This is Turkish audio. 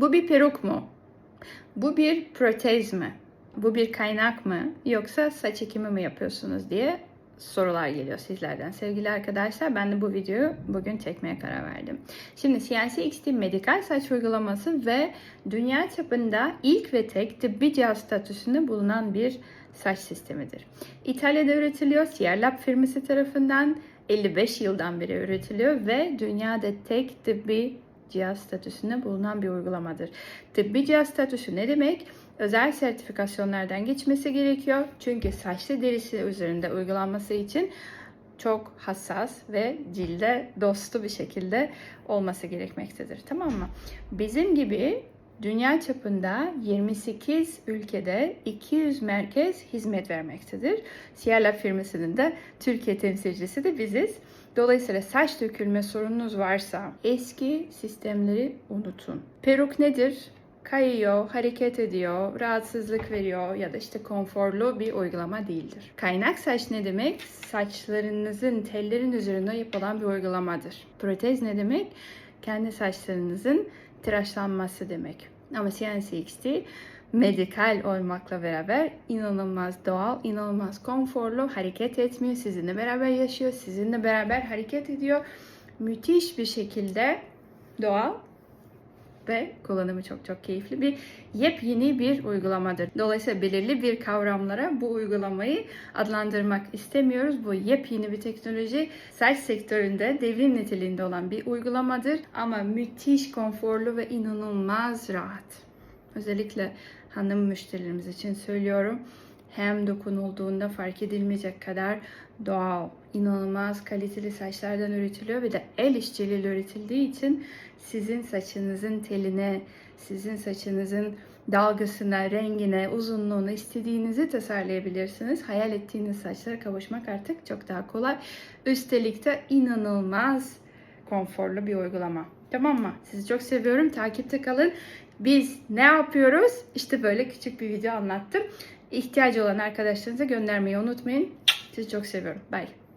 Bu bir peruk mu? Bu bir protez mi? Bu bir kaynak mı? Yoksa saç ekimi mi yapıyorsunuz diye sorular geliyor sizlerden. Sevgili arkadaşlar ben de bu videoyu bugün çekmeye karar verdim. Şimdi CNC XT medikal saç uygulaması ve dünya çapında ilk ve tek tıbbi cihaz statüsünde bulunan bir saç sistemidir. İtalya'da üretiliyor. Sierra Lab firması tarafından 55 yıldan beri üretiliyor ve dünyada tek tıbbi cihaz statüsünde bulunan bir uygulamadır. Tıbbi cihaz statüsü ne demek? Özel sertifikasyonlardan geçmesi gerekiyor. Çünkü saçlı derisi üzerinde uygulanması için çok hassas ve cilde dostu bir şekilde olması gerekmektedir. Tamam mı? Bizim gibi dünya çapında 28 ülkede 200 merkez hizmet vermektedir. Sierra Lab firmasının da Türkiye temsilcisi de biziz. Dolayısıyla saç dökülme sorununuz varsa eski sistemleri unutun. Peruk nedir? Kayıyor, hareket ediyor, rahatsızlık veriyor ya da işte konforlu bir uygulama değildir. Kaynak saç ne demek? Saçlarınızın tellerin üzerinde yapılan bir uygulamadır. Protez ne demek? Kendi saçlarınızın tıraşlanması demek. Ama CNC XT medikal olmakla beraber inanılmaz doğal, inanılmaz konforlu, hareket etmiyor, sizinle beraber yaşıyor, sizinle beraber hareket ediyor. Müthiş bir şekilde doğal ve kullanımı çok çok keyifli bir yepyeni bir uygulamadır. Dolayısıyla belirli bir kavramlara bu uygulamayı adlandırmak istemiyoruz. Bu yepyeni bir teknoloji saç sektöründe devrim niteliğinde olan bir uygulamadır ama müthiş konforlu ve inanılmaz rahat. Özellikle hanım müşterilerimiz için söylüyorum. Hem dokunulduğunda fark edilmeyecek kadar doğal, inanılmaz kaliteli saçlardan üretiliyor ve de el işçiliğiyle üretildiği için sizin saçınızın teline, sizin saçınızın dalgasına, rengine, uzunluğuna istediğinizi tasarlayabilirsiniz. Hayal ettiğiniz saçlara kavuşmak artık çok daha kolay. Üstelik de inanılmaz konforlu bir uygulama. Tamam mı? Sizi çok seviyorum. Takipte kalın. Biz ne yapıyoruz? İşte böyle küçük bir video anlattım. İhtiyacı olan arkadaşlarınıza göndermeyi unutmayın. Sizi çok seviyorum. Bye.